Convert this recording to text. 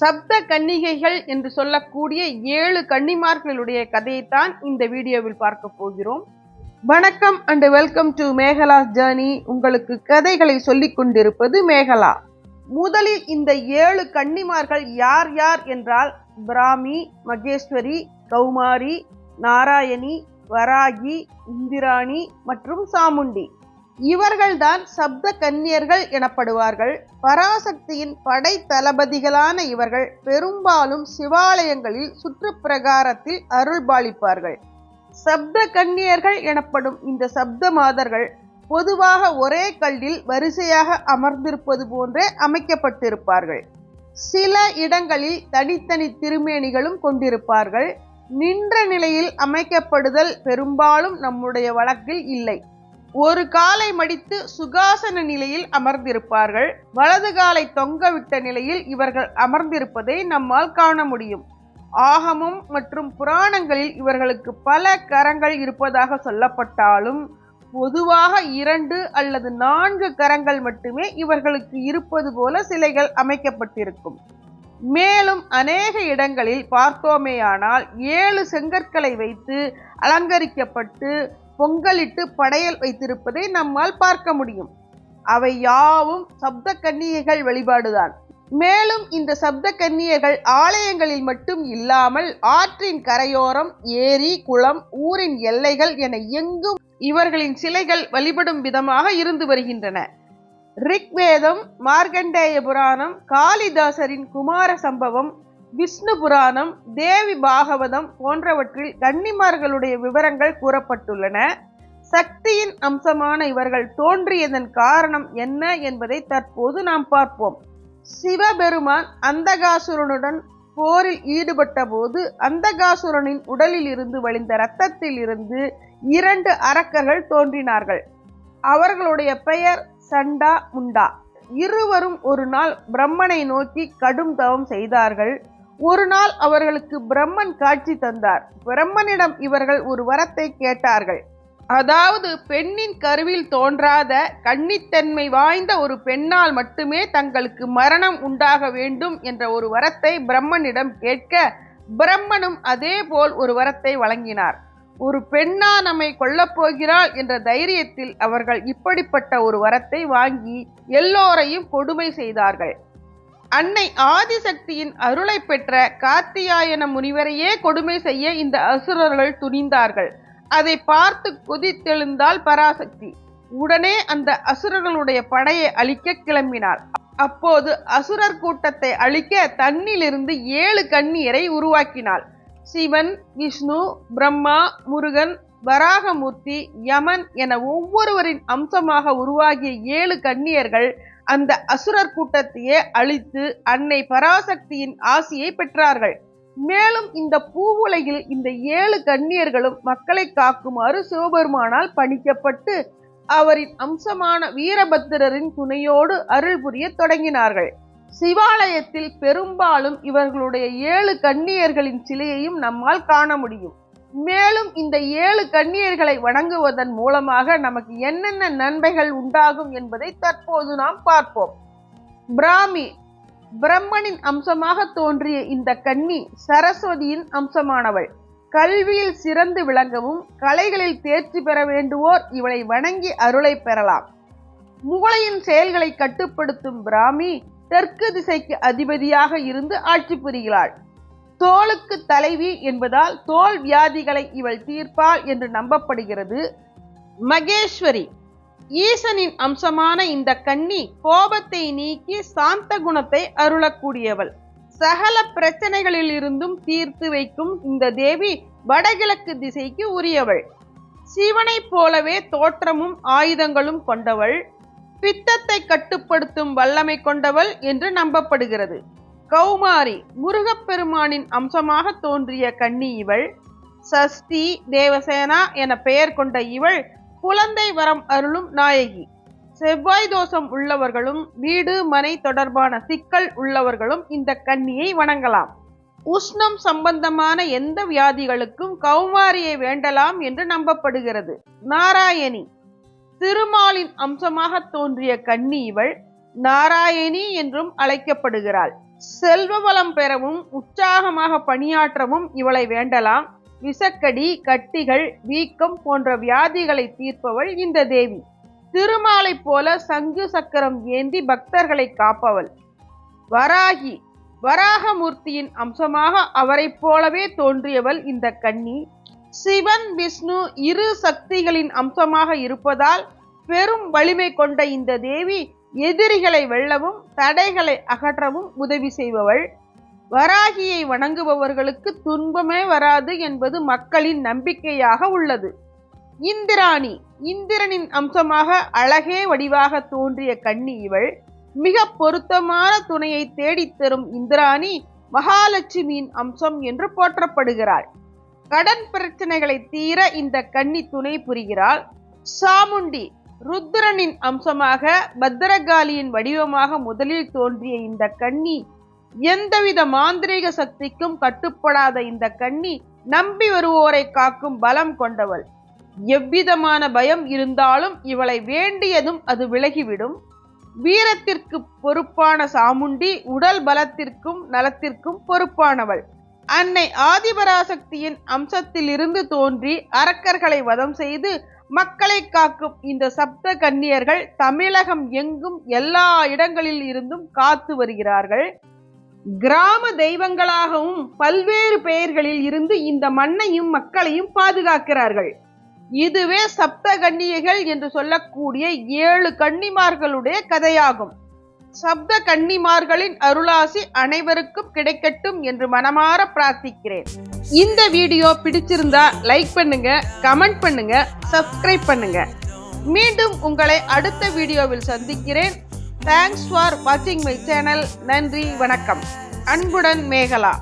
சப்த கன்னிகைகள் என்று சொல்லக்கூடிய ஏழு கன்னிமார்களுடைய கதையைத்தான் இந்த வீடியோவில் பார்க்க போகிறோம். வணக்கம் and welcome to Megala journey உங்களுக்கு கதைகளை சொல்லிக் கொண்டிருப்பது மேகலா. முதலில் இந்த ஏழு கன்னிமார்கள் யார் யார் என்றால் பிராமி மகேஸ்வரி கௌமாரி நாராயணி வராகி இந்திராணி மற்றும் சாமுண்டி. இவர்கள்தான் சப்த கன்னியர்கள் எனப்படுவார்கள். பராசக்தியின் படை தளபதிகளான இவர்கள் பெரும்பாலும் சிவாலயங்களில் சுற்றுப்பிரகாரத்தில் அருள்பாலிப்பார்கள் சப்த கன்னியர்கள் எனப்படும் இந்த சப்த மாதர்கள் பொதுவாக ஒரே கல்லில் வரிசையாக அமர்ந்திருப்பது போன்றே அமைக்கப்பட்டிருப்பார்கள். சில இடங்களில் தனித்தனி திருமேனிகளும் கொண்டிருப்பார்கள். நின்ற நிலையில் அமைக்கப்படுதல் பெரும்பாலும் நம்முடைய வழக்கில் இல்லை. ஒரு காலை மடித்து சுகாசன நிலையில் அமர்ந்திருப்பார்கள். வலது காலை தொங்கவிட்ட நிலையில் இவர்கள் அமர்ந்திருப்பதை நம்மால் காண முடியும். ஆகமம் மற்றும் புராணங்களில் இவர்களுக்கு பல கரங்கள் இருப்பதாக சொல்லப்பட்டாலும் பொதுவாக இரண்டு அல்லது நான்கு கரங்கள் மட்டுமே இவர்களுக்கு இருப்பது போல சிலைகள் அமைக்கப்பட்டிருக்கும். மேலும் அநேக இடங்களில் பார்த்தோமேயானால் ஏழு செங்கற்களை வைத்து அலங்கரிக்கப்பட்டு பொங்கலிட்டு படையல் வைத்திருப்பதை நம்மால் பார்க்க முடியும். அவை யாவும் சப்த கன்னிகைகள் வழிபாடுதான். மேலும் இந்த சப்த கன்னியர்கள் ஆலயங்களில் மட்டும் இல்லாமல் ஆற்றின் கரையோரம் ஏரி குளம் ஊரின் எல்லைகள் என எங்கும் இவர்களின் சிலைகள் வழிபடும் விதமாக இருந்து வருகின்றன. ரிக்வேதம் மார்க்கண்டேய புராணம் காளிதாசரின் குமார சம்பவம் விஷ்ணு புராணம் தேவி பாகவதம் போன்றவற்றில் கன்னிமார்களுடைய விவரங்கள் கூறப்பட்டுள்ளன. சக்தியின் அம்சமான இவர்கள் தோன்றியதன் காரணம் என்ன என்பதை தற்போது நாம் பார்ப்போம். சிவபெருமான் அந்தகாசுரனுடன் போரில் ஈடுபட்ட போது அந்தகாசுரனின் உடலில் இருந்து வழிந்த இரத்தத்தில் இருந்து இரண்டு அரக்கர்கள் தோன்றினார்கள். அவர்களுடைய பெயர் சண்டா முண்டா. இருவரும் ஒரு நாள் பிரம்மனை நோக்கி கடும் தவம் செய்தார்கள். ஒரு நாள் அவர்களுக்கு பிரம்மன் காட்சி தந்தார். பிரம்மனிடம் இவர்கள் ஒரு வரத்தை கேட்டார்கள். அதாவது பெண்ணின் கருவில் தோன்றாத கன்னித்தன்மை வாய்ந்த ஒரு பெண்ணால் மட்டுமே தங்களுக்கு மரணம் உண்டாக வேண்டும் என்ற ஒரு வரத்தை பிரம்மனிடம் கேட்க பிரம்மனும் அதே போல் ஒரு வரத்தை வழங்கினார். ஒரு பெண்ணா நம்மை கொல்லப்போகிறாள் என்ற தைரியத்தில் அவர்கள் இப்படிப்பட்ட ஒரு வரத்தை வாங்கி எல்லோரையும் கொடுமை செய்தார்கள். அன்னை ஆதிசக்தியின் அருளை பெற்ற கார்த்தியாயன முனிவரையே கொடுமை செய்ய இந்த அசுரர்கள் துணிந்தார்கள். அதை பார்த்து குதித்தெழுந்தால் பராசக்தி. உடனே அந்த அசுரர்களுடைய படையை அழிக்க கிளம்பினார் அப்போது அசுரர் கூட்டத்தை அழிக்க தன்னிலிருந்து ஏழு கண்ணீரை உருவாக்கினாள். சிவன் விஷ்ணு பிரம்மா முருகன் வராகமூர்த்தி யமன் என ஒவ்வொருவரின் அம்சமாக உருவாகிய ஏழு கண்ணியர்கள் அந்த அசுரர் கூட்டத்தையே அழித்து அன்னை பராசக்தியின் ஆசியை பெற்றார்கள். மேலும் இந்த பூவுலகில் இந்த ஏழு கண்ணியர்களும் மக்களை காக்குமாறு சிவபெருமானால் பணிக்கப்பட்டு அவரின் அம்சமான வீரபத்திரரின் துணையோடு அருள் புரிய தொடங்கினார்கள். சிவாலயத்தில் பெரும்பாலும் இவர்களுடைய ஏழு கண்ணியர்களின் சிலையையும் நம்மால் காண முடியும். மேலும் இந்த ஏழு கண்ணியர்களை வணங்குவதன் மூலமாக நமக்கு என்னென்ன நன்மைகள் உண்டாகும் என்பதை தற்போது நாம் பார்ப்போம். பிராமி பிரம்மனின் அம்சமாக தோன்றிய இந்த கன்னி சரஸ்வதியின் அம்சமானவள். கல்வியில் சிறந்து விளங்கவும் கலைகளில் தேர்ச்சி பெற வேண்டுவோர் இவளை வணங்கி அருளை பெறலாம். மூளையின் செயல்களை கட்டுப்படுத்தும் பிராமி தெற்கு திசைக்கு அதிபதியாக இருந்து ஆட்சி புரிகிறாள். தோளுக்கு தலைவி என்பதால் தோல் வியாதிகளை இவள் தீர்ப்பாள் என்று நம்பப்படுகிறது. மகேஸ்வரி ஈசனின் அம்சமான இந்த கன்னி கோபத்தை நீக்கி சாந்த குணத்தை அருளக்கூடியவள். சகல பிரச்சனைகளில் இருந்தும் தீர்த்து வைக்கும் இந்த தேவி வடகிழக்கு திசைக்கு உரியவள். சிவனைப் போலவே தோற்றமும் ஆயுதங்களும் கொண்டவள். பித்தத்தை கட்டுப்படுத்தும் வல்லமை கொண்டவள் என்று நம்பப்படுகிறது. கௌமாரி முருகப்பெருமானின் அம்சமாக தோன்றிய கன்னி இவள் சஷ்டி தேவசேனா என பெயர் கொண்ட இவள் குழந்தை வரம் அருளும் நாயகி. செவ்வாய் தோஷம் உள்ளவர்களும் வீடு மனை தொடர்பான சிக்கல் உள்ளவர்களும் இந்த கன்னியை வணங்கலாம். உஷ்ணம் சம்பந்தமான எந்த வியாதிகளுக்கும் கௌமாரியை வேண்டலாம் என்று நம்பப்படுகிறது. நாராயணி. திருமாலின் அம்சமாக தோன்றிய கன்னி இவள் நாராயணி என்றும் அழைக்கப்படுகிறாள். செல்வ வளம் பெறவும் உற்சாகமாக பணியாற்றவும் இவளை வேண்டலாம். விசக்கடி கட்டிகள் வீக்கம் போன்ற வியாதிகளை தீர்ப்பவள் இந்த தேவி. திருமாலை போல சங்கு சக்கரம் ஏந்தி பக்தர்களை காப்பவள். வராகி வராகமூர்த்தியின் அம்சமாக அவரைப் போலவே தோன்றியவள் இந்த கன்னி. சிவன் விஷ்ணு இரு சக்திகளின் அம்சமாக இருப்பதால் பெரும் வலிமை கொண்ட இந்த தேவி எதிரிகளை வெல்லவும் தடைகளை அகற்றவும் உதவி செய்பவள். வராகியை வணங்குபவர்களுக்கு துன்பமே வராது என்பது மக்களின் நம்பிக்கையாக உள்ளது. இந்திராணி இந்திரனின் அம்சமாக அழகே வடிவாக தோன்றிய கன்னி இவள். மிக பொருத்தமான துணையை தேடித்தரும் இந்திராணி மகாலட்சுமியின் அம்சம் என்று போற்றப்படுகிறாள். கடன் பிரச்சனைகளை தீர இந்த கன்னி துணை புரிகிறாள். சாமுண்டி ருத்ரனின் அம்சமாக பத்திரகாளியின் வடிவமாக முதலில் தோன்றிய இந்த கண்ணி எந்தவித மாந்திரீக சக்திக்கும் கட்டுப்படாத இந்த கண்ணி நம்பி வருவோரை காக்கும் பலம் கொண்டவள். எவ்விதமான பயம் இருந்தாலும் இவளை வேண்டியதும் அது விலகிவிடும். வீரத்திற்கு பொறுப்பான சாமுண்டி உடல் பலத்திற்கும் நலத்திற்கும் பொறுப்பானவள். அன்னை ஆதிபராசக்தியின் அம்சத்திலிருந்து தோன்றி அரக்கர்களை வதம் செய்து மக்களை காக்கும் இந்த சப்த கன்னியர்கள் தமிழகம் எங்கும் எல்லா இடங்களில் இருந்தும் காத்து வருகிறார்கள். கிராம தெய்வங்களாகவும் பல்வேறு பெயர்களில் இருந்து இந்த மண்ணையும் மக்களையும் பாதுகாக்கிறார்கள். இதுவே சப்த கன்னியைகள் என்று சொல்லக்கூடிய ஏழு கன்னிமார்களுடைய கதையாகும். சப்த கன்னிமார்களின் அருளாசி அனைவருக்கும் கிடைக்கட்டும் என்று மனமாற பிரார்த்திக்கிறேன். இந்த வீடியோ பிடிச்சிருந்தா லைக் பண்ணுங்க கமெண்ட் பண்ணுங்க சப்ஸ்கிரைப் பண்ணுங்க. மீண்டும் உங்களை அடுத்த வீடியோவில் சந்திக்கிறேன். தேங்க்ஸ் ஃபார் வாட்சிங் மை சேனல் நன்றி வணக்கம். அன்புடன் மேகலா.